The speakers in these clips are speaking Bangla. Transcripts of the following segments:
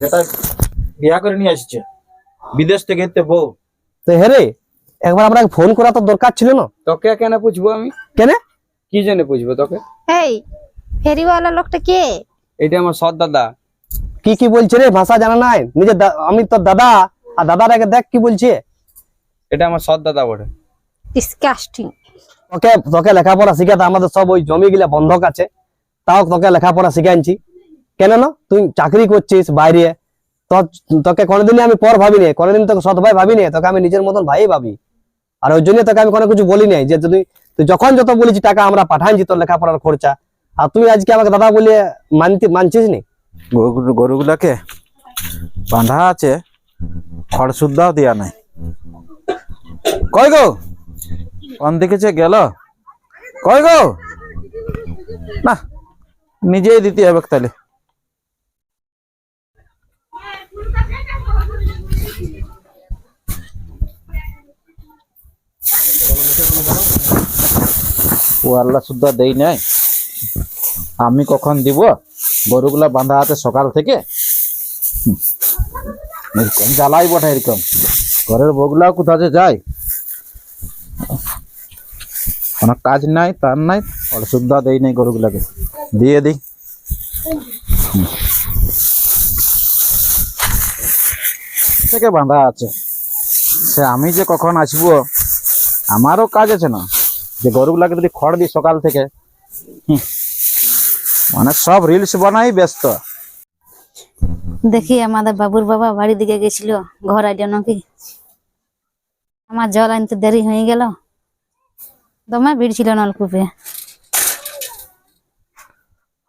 যেটা বিয়া করে নিয়ে আসছে। বিদেশ থেকে এতে বউ। তো হেরে একবার আপনাকে ফোন করা তো দরকার ছিল না? তোকে কেন পুছবো আমি? কেন? কি জন্য পুছবো তোকে? এই ফেরিওয়ালা লোকটা কে? এটা আমার সৎ দাদা। কি কি বলছে রে? ভাষা জানা নাই? নিজের আমি তোর দাদা আর দাদার আগে দেখ কি বলছে। এটা আমার সৎ দাদা বটে। ডিসকাস্টিং তোকে তোকে লেখাপড়া শিখাতে আমাদের সব ওই জমি গুলা বন্ধক আছে। তাও তোকে লেখাপড়া শিখাইছি। কেন না তুই চাকরি করছিস বাইরে তোকে কোনোদিনই আমি পর ভাবি ভাবিনি, কোনোদিন তোকে সৎ ভাই ভাবি ভাবিনি, তোকে আমি নিজের মতন ভাই ভাবি। আর ওই জন্য তোকে আমি কোনো কিছু বলি নাই, যে তুই তুই যখন যত বলেছি টাকা আমরা পাঠাইছি তোর লেখাপড়ার খরচা, আর তুই আজকে আমাকে দাদা বলে মানতে, মানছিস নি? গরু, গরুগুলাকে বাঁধা আছে খড় সুদ্ধাও দেওয়া নাই। কই গো? কোন দিকে গেল? কই গো? না, নিজেই দিতে হবে তাহলে। ও আল্লাহ সুদ্ধা দেই নাই। আমি কখন দিব? গরুগুলা বাঁধা আছে সকাল থেকে। এরকম জ্বালাই বটে, এরকম। ঘরের বগুলাও কোথাও যে যায়। কোনো কাজ নাই, তার নাই। অসুবিধা দেই নাই গরুগুলাকে। দিয়ে দিই। থেকে বাঁধা আছে। সে আমি যে কখন আসব? আমারও কাজ আছে না। যে গরুগুলাকে যদি খড় দিই সকাল থেকে মানে সব রিলস বানাই ব্যস্ত। দেখি আমাদের বাবুর বাবা বাড়ি দিকে গেছিল ঘর আইডিয়া নাকি? আমার জল আনতে দেরি হয়ে গেল। দমে ভিড় ছিল নলকূপে।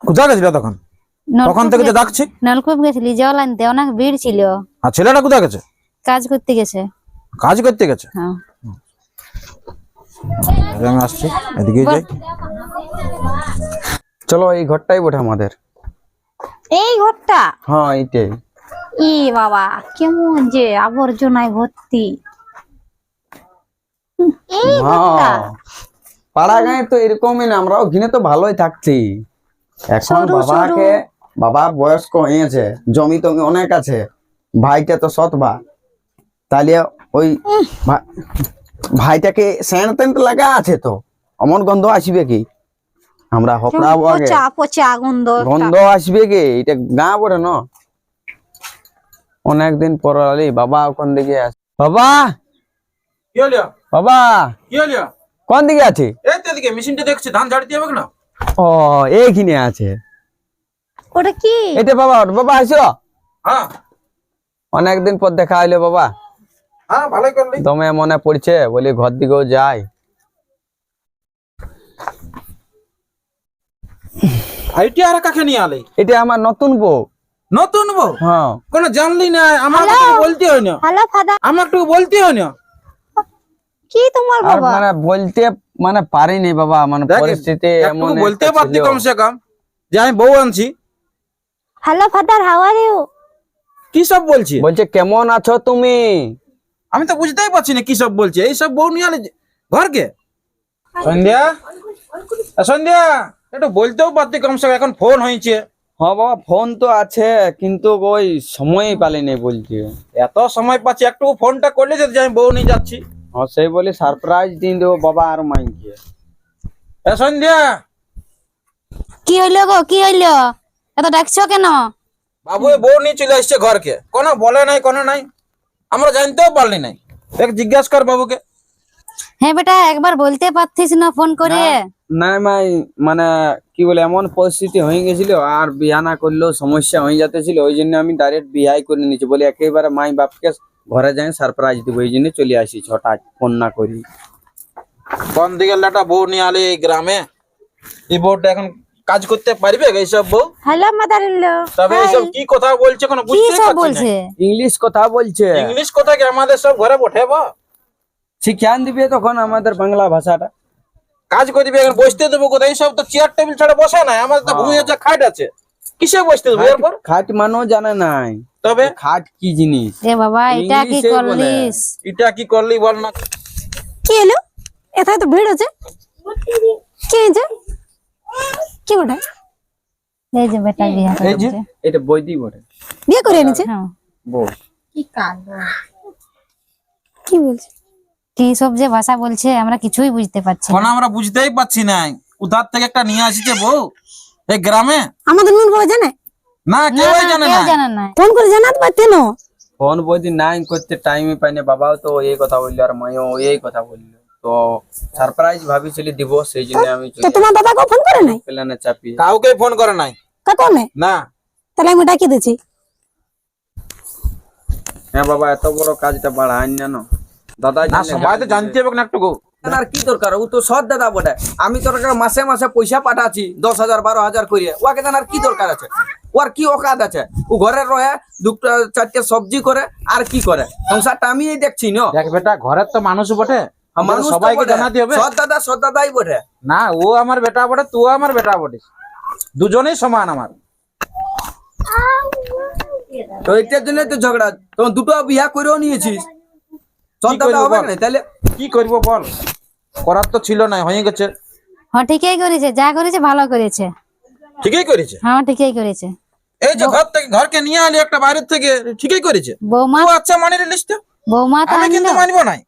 কোথায় গেছিল তখন? তখন থেকে যে ডাকছি। নলকূপ গেছিলি জল আনতে অনেক ভিড় ছিল। আর ছেলেটা কোথায় গেছে? কাজ করতে গেছে। কাজ করতে গেছে? হ্যাঁ। আমি আসছি এদিকে যাই। চলো এই ঘরটাই বটে আমাদের। এই ঘরটা? হ্যাঁ এইটাই। ই বাবা কেমন যে আবর্জনায় ভর্তি। এই ঘরটা? হ্যাঁ পাড়া গায়ে তো এরকমই না আমরাও ঘিনে তো ভালোই থাকছি। এখন বাবাকে বাবা বয়স্ক হয়েছে জমি টমি অনেক আছে ভাইটা তো সৎ ভা তাহলে ওই ভাইটাকে স্যান্ড ট্যান্ড লাগা আছে তো। অমন গন্ধ আসবে কি? আমরা হকড়াবো আগে পচা পচা গন্ধ। গন্ধ আসবে কি? এটা গা পড়ে না? অনেকদিন পর আলি বাবা ওখান দিকে আস বাবা! কি হলো? বাবা! কি হলো? কোন দিকে আছে? এই তো এদিকে মেশিনটা দেখছি ধান ঝাড়ি দিয়ে না ও এইখানে আছে। ওটা কি? এটা বাবা বাবা আসো। হ্যাঁ। অনেকদিন পর দেখা হইল বাবা। দমে মনে পড়ছে বলি ঘর দিকেও যাই। আইটি আর কাকে নিয়ে আলে? এটা আমার নতুন বউ। নতুন বউ? হ্যাঁ। কোন জানলি না আমার বলতে হয় না। হ্যালো ফাদার আমার একটু বলতে হয় না। কি তোমার বাবা? মানে বলতে মানে পারিনি বাবা মানে পরিস্থিতি এমন বলতে পারতি। কমসে কম যে আমি বউ আনছি। Hello father how are you কি সব বলছি? বলছে কেমন আছো তুমি? আমি তো বুঝতেই পারছি না কি সব বলছে। এই সব বউ নিয়ে আলে যে- ঘরকে? সন্ধ্যা? এ সন্ধ্যা একটু বলতেও পারতি কমসে কম এখন ফোন হয়েছে। হ্যাঁ বাবা ফোন তো আছে কিন্তু ওই সময়ই পালিনি বলছে। এত সময় পাচ্ছি একটু ফোনটা করলে যদি আমি বউ নিয়ে যাচ্ছি। হ্যাঁ সেই বলে সারপ্রাইজ দিন দেবো বাবা আর মাইকে এ সন্ধ্যা! কি হইল গো কি হইল? এত ডাকছো কেন? বাবু বউ নিয়ে চলে আসছে ঘরকে। কোনো বলে নাই কোনো নাই। আমরা জানতেও পারলি নাই। দেখ জিজ্ঞাসা কর বাবুকে। হ্যাঁ বেটা একবার বলতে পারতিস না ফোন করে। না মাই মানে কি বলে এমন পরিস্থিতি হয়ে গেছিল আর বিয়া না করলেও সমস্যা হয়ে যেতেছিল ওই জন্য আমি ডাইরেক্ট বিয়াই করে নিয়েছি বলে একেবারে মাই বাপকে ঘরে যাই সারপ্রাইজ দিব এই জন্য চলে আসি ছটা ফোন না করি। কোন দিকে লাটা বউ নিয়ে আলে এই গ্রামে। এই বউটা এখন কাজ করতে পারবে এইসব বউ? হ্যালো মাদার তবে এইসব কি কথা বলছে কোনো সব পারছি বলছে? না ইংলিশ কথা বলছে। ইংলিশ কথা কি আমাদের সব ঘরে বঠেব শিক্ষান দিবে তখন আমাদের বাংলা ভাষাটা। কাজ করবি এখন বসতে দেবো কোথায়? এইসব তো চেয়ার টেবিল ছাড়া বসে নাই। আমাদের তো ভূমি যে খাট আছে কিসে বসতে দেবো এরপর? খাট মানেও জানে নাই। তবে? খাট কি জিনিস? এ বাবা এটা কি করলিস? এটা কি করলি বল না। কি হলো এথায় তো ভিড় আছে কি হয়েছে? কি ওটা এই যে বেটা বিয়া এই যে এটা বৈদি বটে। বিয়ে করে এনেছে? হ্যাঁ। বউ কি বলছে? কি সব যে ভাষা বলছে আমরা কিছুই বুঝতে পারছি এখন না আমরা বুঝতেই পারছি না উধার থেকে একটা নিয়ে আসিছে বউ। এই গ্রামে? আমাদের মন বাবা জানে? না না, কেউ জানে না জানে না ফোন করে জানাতে পারতেন ফোন বলছি নাই করতে টাইমে পাইনি বাবাও তো এই কথা বলল আর মাইও এই কথা বলল। তো সারপ্রাইজ ভাবিছিলি দিব সেই জন্য আমি তো তোমার দাদাকে ফোন করে নাই? প্ল্যানে চাপিয়ে কাউকে ফোন করে নাই। কাকো নেই না। তাহলে আমি ডাকি দিচ্ছি হ্যাঁ বাবা এত বড় কাজটা বাড়ান জানো দাদা না সবাই তো জানতে হবে না একটু আর কি দরকার? ও তো সৎ দাদা বটে। আমি তোর কাছে মাসে মাসে পয়সা পাঠাচ্ছি দশ হাজার বারো হাজার করিয়ে ওকে জানার কি দরকার আছে? ওর কি অকাত আছে? ও ঘরে রয়ে দুটো চারটে সবজি করে আর কি করে? সংসারটা আমি দেখছি না। দেখ বেটা ঘরের তো মানুষ বটে। তো সবাইকে বটে। জানাতে হবে। সৎ দাদা সৎ দাদাই বটে। না ও আমার বেটা বটে তুই আমার বেটা বটিস। দুজনেই সমান আমার। তো এটার জন্য তো ঝগড়া। তো দুটো বিয়া করেও নিয়েছিস। সৎ কি দাদা হবে বল? না? তাহলে কি করব বল? করার তো ছিল না হয়ে গেছে। হ্যাঁ ঠিকই করেছে। যা করেছে ভালো করেছে। ঠিকই করেছে? হ্যাঁ ঠিকই করেছে। এই যে ঘর থেকে ঘরকে নিয়ে আলি একটা বাইরের থেকে ঠিকই করেছে। বৌমা ও আচ্ছা মানে লিস্টে বৌমা তো আমি কিন্তু মানবো নাই।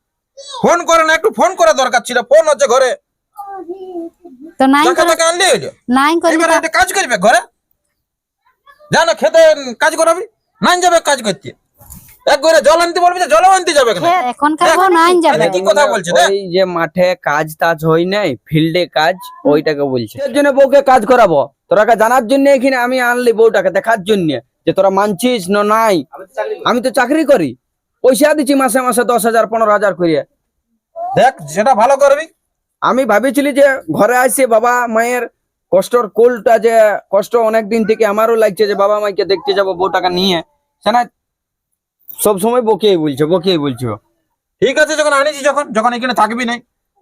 ফোন করে না একটু ফোন করা দরকার ছিল ফোন হচ্ছে ঘরে। তো নাই করে আনলে হইল? নাই এবার একটা কাজ করবে ঘরে? জানো খেতে কাজ করাবি? নাই যাবে কাজ করতে। এক ঘরে জল আনতে বলবি জল আনতে যাবে না এখনকার বউ নাই যাবে। কি কথা বলছে দেখ। ওই যে মাঠে কাজ টাজ হই নাই ফিল্ডে কাজ ওইটাকে বলছে। এর জন্য বউকে কাজ করাবো। তোরাকে জানার জন্য এখানে আমি আনলি বউটাকে দেখার জন্য যে তোরা মানছিস না নাই। আমি তো চাকরি করি। পয়সা দিচ্ছি মাসে মাসে দশ হাজার পনেরো হাজার করিয়ে দেখ যেটা ভালো করবি। আমি ভাবিছিলি যে ঘরে আসছে বাবা মায়ের কষ্টর কোলটা যে কষ্ট অনেক দিন থেকে আমারও লাগছে যে বাবা মাইকে দেখতে যাব বউটাকে নিয়ে। সেনা সব সময় বকেই বলছো বকেই বলছো। ঠিক আছে যখন আনিছি যখন যখন এখানে থাকবি নাই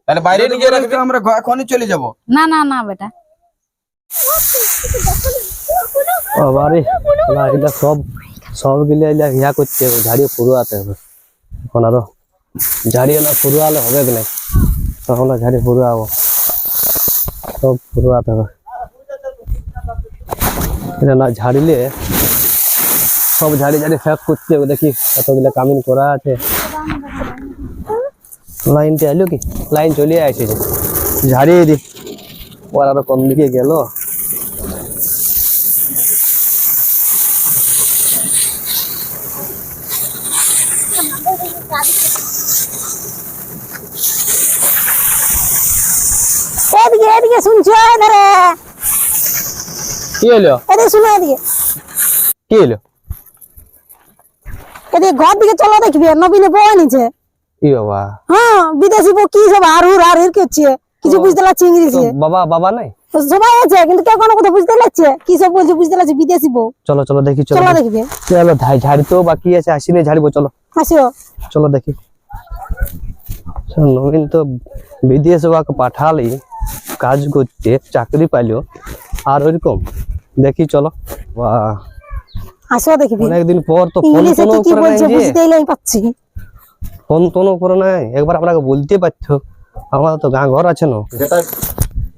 তাহলে বাইরে নিয়ে রাখবি। আমরা এখনই চলে যাব। না না না বেটা। বাবারে সব সব গিলে এগুলা ইয়া করতে হবে ঝাড়িয়ে ফুরুয়াতে হবে। এখন আরও ঝাড়িয়ে না ফুরুয়ালে হবে কি নাই? তখন ঝাড়িয়ে ফুরুয়াবো। সব ফুরুয়াতে হবে। এটা না ঝাড়িলে সব ঝাড়ি ঝাড়ি ফ্যাক করতে হবে, দেখি কতগুলো কামিন করা আছে। লাইনটা এলো কি? লাইন চলে আসছে ঝাড়িয়ে দি। ওর আরও কোন দিকে গেল? এদিকে এদিকে শুনছো ধরে কি হলো? এদিকে শুনো এদিকে। কি হলো? এদিকে ঘর দিকে চলো দেখবি নবীনে বউ আনিছে ই বাবা? হ্যাঁ বিদেশি বউ কি সব আর হুর আর হুর করছে। কিছু বুঝতে লাগছে তো ইংলিশে বাবা বাবা নাই? সবাই আছে কিন্তু কেউ কোনো কথা বুঝতে লাগছে কি সব বলছে বুঝতে লাগছে বিদেশি বউ? চলো চলো দেখি চলো চলো দেখি। দেখবে চলো ঝাড় ঝাড়িতেও বাকি আছে আসিনে ঝাড়বো চলো। আসো চলো দেখি। নবীন তো বিদেশ পাঠালি। কাজ করতে চাকরি পাইলো আর ওইরকম। দেখি চলো। বাহ আসো দেখবি অনেকদিন পর তো ফোন টোনও করে নাই যে। পাচ্ছি। ফোন টোনও করে নাই। একবার আপনাকে বলতে পারছ আমাদের তো গাঁ ঘর আছে না। যেটা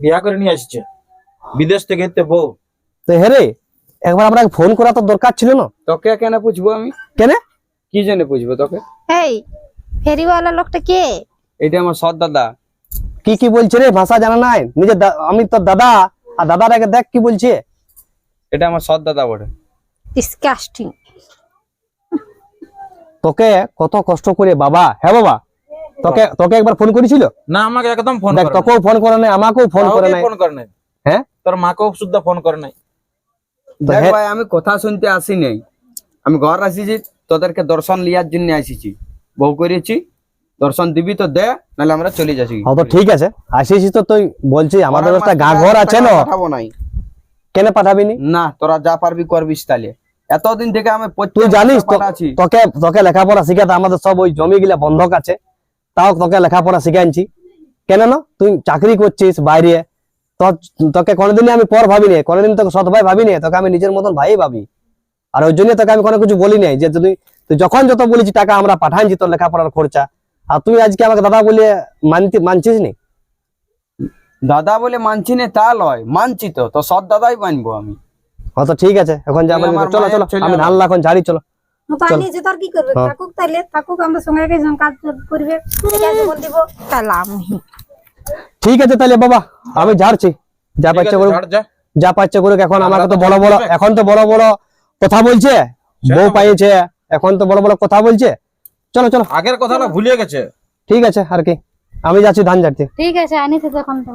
বিয়া করে নিয়ে আসছে। বিদেশ থেকে এতে বউ। তো হেরে একবার আপনাকে ফোন করা তো দরকার ছিল না? তোকে কেন পুছবো আমি? কেন? কি জন্য পুছবো তোকে? এই ফেরিওয়ালা লোকটা কে? এটা আমার সৎ দাদা। কি কি বলছে রে? ভাষা জানা নাই। নিজের আমি তোর দাদা আর দাদাটাকে দেখ কি বলছে। এটা আমার সৎ দাদা বটে। ডিসকাস্টিং তোকে কত কষ্ট করে বাবা হ্যাঁ বাবা? তোকে তোকে একবার ফোন করেছিল? না আমাকে একদম ফোন দেখ তোকেও ফোন করে নাই আমাকেও ফোন করে নাই। ফোন করে নাই। হ্যাঁ? তোর মাকেও শুদ্ধ ফোন করে নাই। দেখ ভাই আমি কথা শুনতে আসি নাই। আমি ঘর আসিছি তোদেরকে দর্শন লিয়ার জন্য আসিছি। বউ করেছি দর্শন দিবি তো দে নাহলে আমরা চলে যাচ্ছি। হ্যাঁ তো ঠিক আছে। আসিস তো তুই বলছি আমাদের একটা গা ঘর আছে না? পাঠাবো নাই। কেন পাঠাবি নি তোরা যা পারবি করবিস তাহলে এতদিন থেকে আমি তুই জানিস তোকে তোকে লেখাপড়া শিখাতে আমাদের সব ওই জমি গুলা বন্ধক আছে। তাও তোকে লেখাপড়া শিখাইছি। কেন না? তুই চাকরি করছিস বাইরে। তো- তোকে কোনোদিনই আমি পর ভাবিনি। কোনোদিন তোকে সৎ ভাই ভাবিনি। তোকে আমি নিজের মতন ভাই ভাবি। আর ওই জন্য তোকে আমি কোনো কিছু বলি নাই যে তুই তুই যখন যত বলেছি টাকা আমরা পাঠাইছি তোর লেখাপড়ার খরচা আর তুই আজকে আমাকে দাদা বলে মানতে মানছিস নি দাদা বলে মানছি না তা লয় মানছি তো তো সৎ দাদাই মানবো আমি। হ্যাঁ তো ঠিক আছে এখন যাব চলো চলো আমি আমার। ধান এখন ঝাড়ি চলো। ঠিক আছে তাহলে বাবা আমি ঝাড়ছি। যা পাচ্ছে করুক। যা। পাচ্ছে করুক এখন আমরা আমাকে তো বড় বড় এখন তো বড় বড় কথা বলছে। বউ পাইছে এখন তো বড় বড় কথা বলছে। চলো চলো। আগের কথাটা ভুলিয়ে গেছে। ঠিক আছে আর কি। আমি যাচ্ছি ধান ঝাড়তে। ঠিক আছে আনিতে তখন তো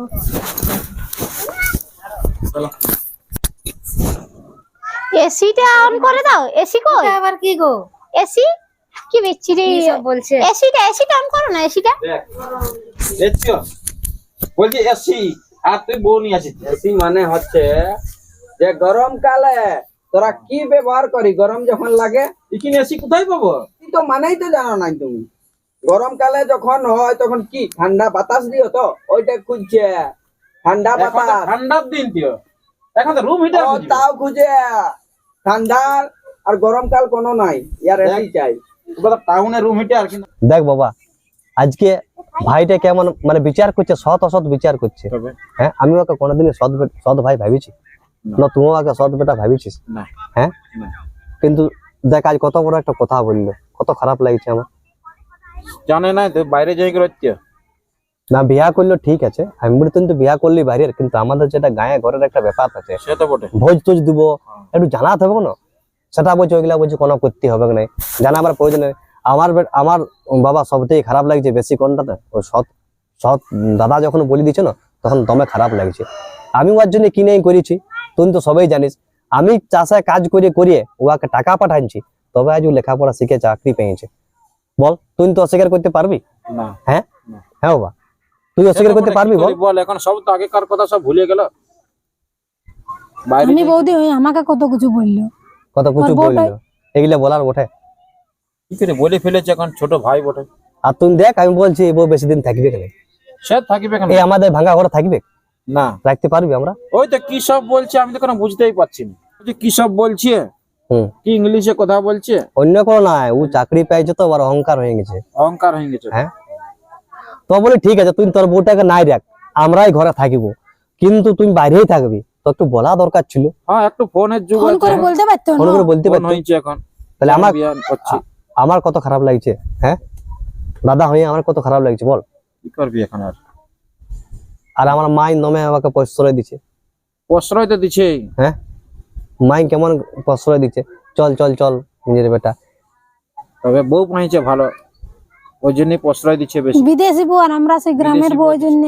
এসিটা অন করে দাও এসি কই? এটা আবার কি গো? এসি? কি বিচ্ছিরি। কি বলছে? এসিটা এসিটা অন করো না এসিটা। দেখ দেখছ? বলছি এসি আর তুই বউ নিয়ে আসিস। এসি মানে হচ্ছে যে গরম কালে তোরা কি ব্যবহার করি? গরম যখন লাগে এসি কোথায় পাবো? তুই তো মানেই তো জানো নাই তুমি। গরম কালে যখন হয় তখন কি? ঠান্ডা বাতাস দিও তো ওইটা খুঁজছে। ঠান্ডা বাতাস। ঠান্ডার দিন দিও। এখন তো রুম হিটার তাও খুঁজে। ঠান্ডার আর গরম কাল কোনো নাই ইয়ার এসি চাই। টাউনে রুম হিটার কিন্তু দেখ বাবা আজকে ভাইটা কেমন মানে বিচার করছে সৎ অসৎ বিচার করছে। হ্যাঁ আমি ওকে কোনোদিন সৎ সৎ ভাই ভাবিছি। না। তুমিও ওকে সৎ বেটা ভাবিছিস? হ্যাঁ? কিন্তু দেখ আজ কত বড় একটা কথা বলল। কত খারাপ লাগছে আমার। জানে না বাইরে যাই না বিয়া করল ঠিক আছে। আমি বলি তুই তো বিয়া করলি বাইরের কিন্তু আমাদের যেটা গায়ে ঘরের একটা ব্যাপার আছে। সে তো বটে। ভোজ টোজ দিব। একটু জানাতে হবে না সেটা বলছে ওইগুলা বলছে কোনো করতে হবে না জানা আমার প্রয়োজন আমার আমার বাবা সবথেকে খারাপ লাগছে বেশি কোনটাতে? ওই সৎ সৎ দাদা যখন বলে দিচ্ছে না তখন দমে খারাপ লাগছে। আমি ওর জন্য কিনে করেছি তুই তো সবাই জানিস। আমি চাষে কাজ করে করিয়ে ওকে টাকা পাঠাচ্ছি তবে আজ ও লেখাপড়া শিখে চাকরি পেয়েছে। বল তুই তো অস্বীকার করতে পারবি? হ্যাঁ? হ্যাঁ বাবা। তুই অস্বীকার করতে পারবি বল? এখন সব তো আগেকার কথা সব ভুলে গেল। আমি বৌদি হই আমাকে কত কিছু বলল? কত কিছু বলল? এগুলা বলার বটে কি করে বলে ফেলেছে এখন ছোট ভাই বটে। আর তুই দেখ আমি বলছি বউ বেশি দিন থাকবে কেন? সে থাকিবে কেন? এই আমাদের ভাঙা ঘরে থাকবে? না। রাখতে পারবি আমরা? ওই তো কি সব বলছে আমি তো কোনো বুঝতেই পারছি না। যে কি সব বলছে? কি ইংলিশে কথা বলছে? অন্য কোনো নাই ও চাকরি পেয়েছে তো আবার অহংকার হয়ে গেছে। অহংকার হয়ে গেছে। হ্যাঁ? তো বলি ঠিক আছে তুই তোর বউটাকে নাই রাখ আমরাই ঘরে থাকিব। কিন্তু তুই বাইরেই থাকবি তো একটু বলা দরকার ছিল। হ্যাঁ একটু ফোনের যুগ ফোন করে বলতে পারতো ফোন করে বলতে পারতি। এখন। তাহলে আমার আমার কত খারাপ লাগছে হ্যাঁ? দাদা হয়ে আমার কত খারাপ লাগছে বল। কি করবি এখন আর? আর আমার মাই নমে আমাকে প্রশ্রয় দিচ্ছে প্রশ্রয় তো দিছে। হ্যাঁ? মাই কেমন প্রশ্রয় দিচ্ছে চল চল চল নিজের বেটা। তবে বউ পাইছে ভালো। ওই জন্যই প্রশ্রয় দিচ্ছে বেশি। বিদেশি বউ আর আমরা সেই গ্রামের বউ বউ ওই জন্য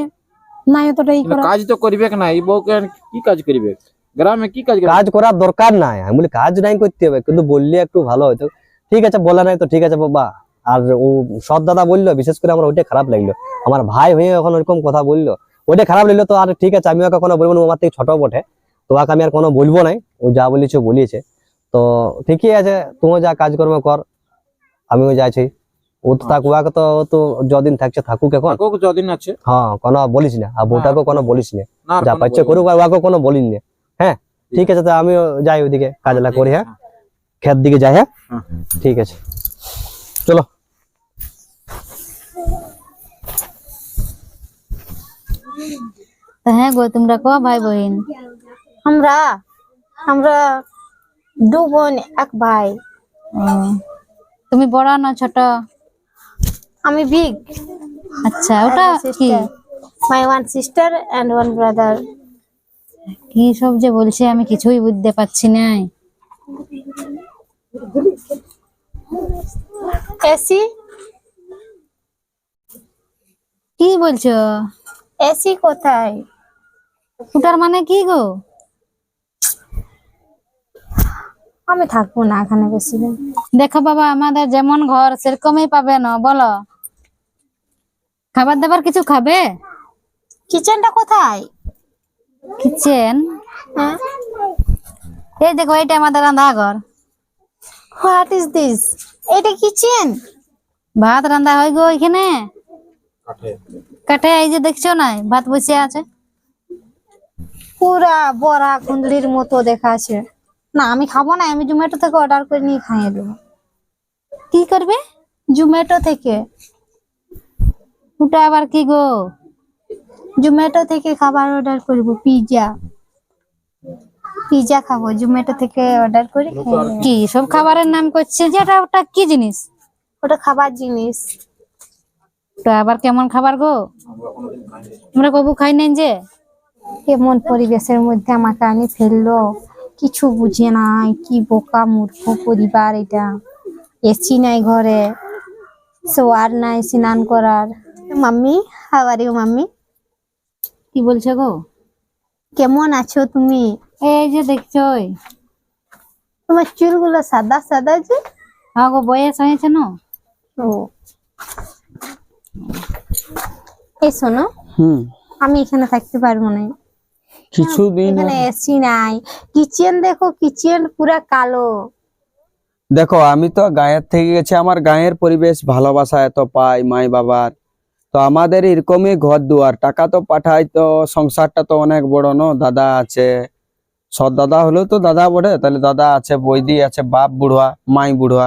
নাই অতটা ই করা। কাজ তো করবে না? এই বউকে আর কি কাজ করবে? গ্রামে কি কাজ কাজ করার দরকার নাই। আমি বলি কাজ নাই করতে হবে কিন্তু বললে একটু ভালো হতো ঠিক আছে বলা নাই তো ঠিক আছে বাবা। আর ও সৎ দাদা বলল বিশেষ করে আমার ওইটা খারাপ লাগল। আমার ভাই হয়ে এখন ওরকম কথা বলল। ওইটা খারাপ লাগল তো আর ঠিক আছে আমি ওকে কোনো বলব না আমার থেকে ছোট বটে। তো ওকে আমি আর কোনো বলব নাই ও যা বলেছে বলিয়েছে তো ঠিকই আছে তুমিও যা কাজকর্ম কর আমিও যাচ্ছি ও তো থাক ওকে তো ও তো যদিন থাকছে থাকুক এখন। যদিন আছে। হ্যাঁ কোনো বলিস না আর বউটাকেও কোনো বলিস না। যা পাচ্ছে করুক আর ওকে কোনো বলিস না। হ্যাঁ ঠিক আছে তো আমিও যাই ওইদিকে কাজলা করি হ্যাঁ। ক্ষেত দিকে যাই হ্যাঁ। হ্যাঁ, হ্যাঁ। ঠিক আছে। চলো। হ্যাঁ গো তোমরা ক ভাই বোন আমরা আমরা দু বোন এক ভাই। তুমি বড় না ছোট? আমি বিগ আচ্ছা ওটা কি? My one sister and one brother কি সব যে বলছে আমি কিছুই বুঝতে পারছি না এসি কি বলছো? এসি কোথায়? ওটার মানে কি গো? আমি থাকব না এখানে বেশি দিন। দেখো বাবা আমাদের যেমন ঘর সেরকমই পাবে না বলো। খাবার দাবার কিছু খাবে? কিচেনটা কোথায়? কিচেন? হ্যাঁ। এই দেখো এটা আমাদের রান্না ঘর। হোয়াট ইজ দিস এটা কিচেন? ভাত রান্না হয় গো এখানে। কাঠে এই যে দেখছ না ভাত বসে আছে। পুরা বড়া কুন্দলির মতো দেখাচ্ছে না আমি খাব না আমি জোম্যাটো থেকে অর্ডার করে নিয়ে খাইয়ে দেবো। কি করবে? জোম্যাটো থেকে? ওটা আবার কি গো? জোম্যাটো থেকে খাবার অর্ডার করব পিৎজা পিজা খাব জোম্যাটো থেকে অর্ডার করে কি সব খাবারের নাম করছে যেটা ওটা কি জিনিস? ওটা খাবার জিনিস। তো আবার কেমন খাবার গো? আমরা কবু খাই নাই যে? কেমন পরিবেশের মধ্যে আমাকে আনি ফেলল কিছু বুঝে নাই কি বোকা মূর্খ পরিবার এটা। এসি নাই ঘরে শোয়ার নাই স্নান করার। Mummy how are you mummy? কি বলছে গো? কেমন আছো তুমি? এই যে দেখছই তোমার চুলগুলো সাদা সাদা যে? হ্যাঁ গো বয়স হয়েছে না? ও। এই শোনো হুম। আমি এখানে থাকতে পারব না। এখানে এসি নাই। কিচেন দেখো কিচেন পুরা কালো। দেখো আমি তো গায়ের থেকে গেছি আমার গায়ের পরিবেশ ভালোবাসা এত পাই মাই বাবার। তো আমাদের এরকমই ঘর দুয়ার টাকা তো পাঠাই তো সংসারটা তো অনেক বড় ন? দাদা আছে। সৎ দাদা হলেও তো দাদা বটে তাহলে দাদা আছে বৈদি আছে বাপ বুড়া মাই বুড়া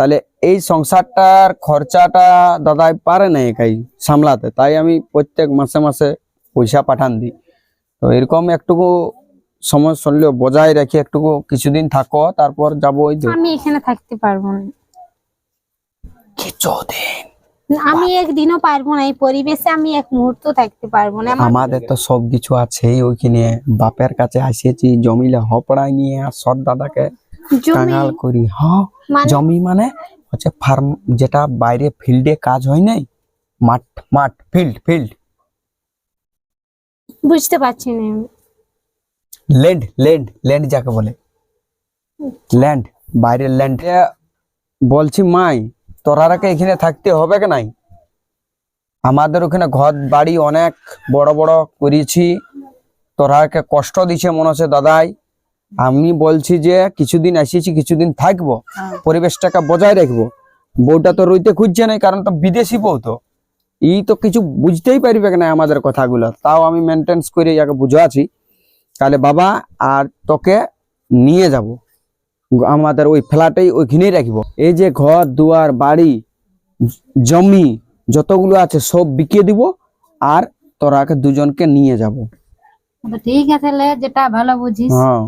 তাহলে এই সংসারটার খরচাটা দাদাই পারে না একাই সামলাতে তাই আমি প্রত্যেক মাসে মাসে পয়সা পাঠান দিই। তো এরকম একটুকু সময় চললেও বজায় রেখে একটুকু কিছুদিন থাকো তারপর যাব ওই আমি এখানে থাকতে পারব না। কিছুদিন? আমি একদিনও পারব না এই পরিবেশে আমি এক মুহূর্ত থাকতে পারব না। আমাদের তো সবকিছু আছেই ওইখানে বাপের কাছে আসিয়েছি জমিলে হপড়াই নিয়ে আর সৎ দাদাকে কাঙাল করি হ্যাঁ? মানে? জমি মানে হচ্ছে ফার্ম যেটা বাইরে ফিল্ডে কাজ হয় নাই? মাঠ মাঠ ফিল্ড ফিল্ড বুঝতে পারছি না। ল্যান্ড ল্যান্ড ল্যান্ড যাকে বলে। ল্যান্ড বাইরের ল্যান্ড বলছি মাই তোরারাকে এখানে থাকতে হবে কি নাই? আমাদের ওখানে ঘর বাড়ি অনেক বড় বড় করেছি। তোরাকে কষ্ট দিছে মনে হচ্ছে দাদাই। আমি বলছি যে কিছুদিন আসিয়েছি কিছুদিন থাকব পরিবেশটাকে বজায় রাখব। বউটা তো রইতে খুঁজছে না কারণ তো বিদেশি বউ তো। ই তো কিছু বুঝতেই পারবে না আমাদের কথাগুলো। তাও আমি মেনটেন্স করে ইয়াকে বুঝাচ্ছি তাহলে বাবা আর তোকে নিয়ে যাব। আমাদের ওই ফ্ল্যাটেই ওইখানেই রাখব। এই যে ঘর দুয়ার বাড়ি জমি যতগুলো আছে সব বিকিয়ে দিব আর তোরাকে দুজনকে নিয়ে যাব। তো ঠিক আছে যেটা ভালো বুঝিস। হ্যাঁ।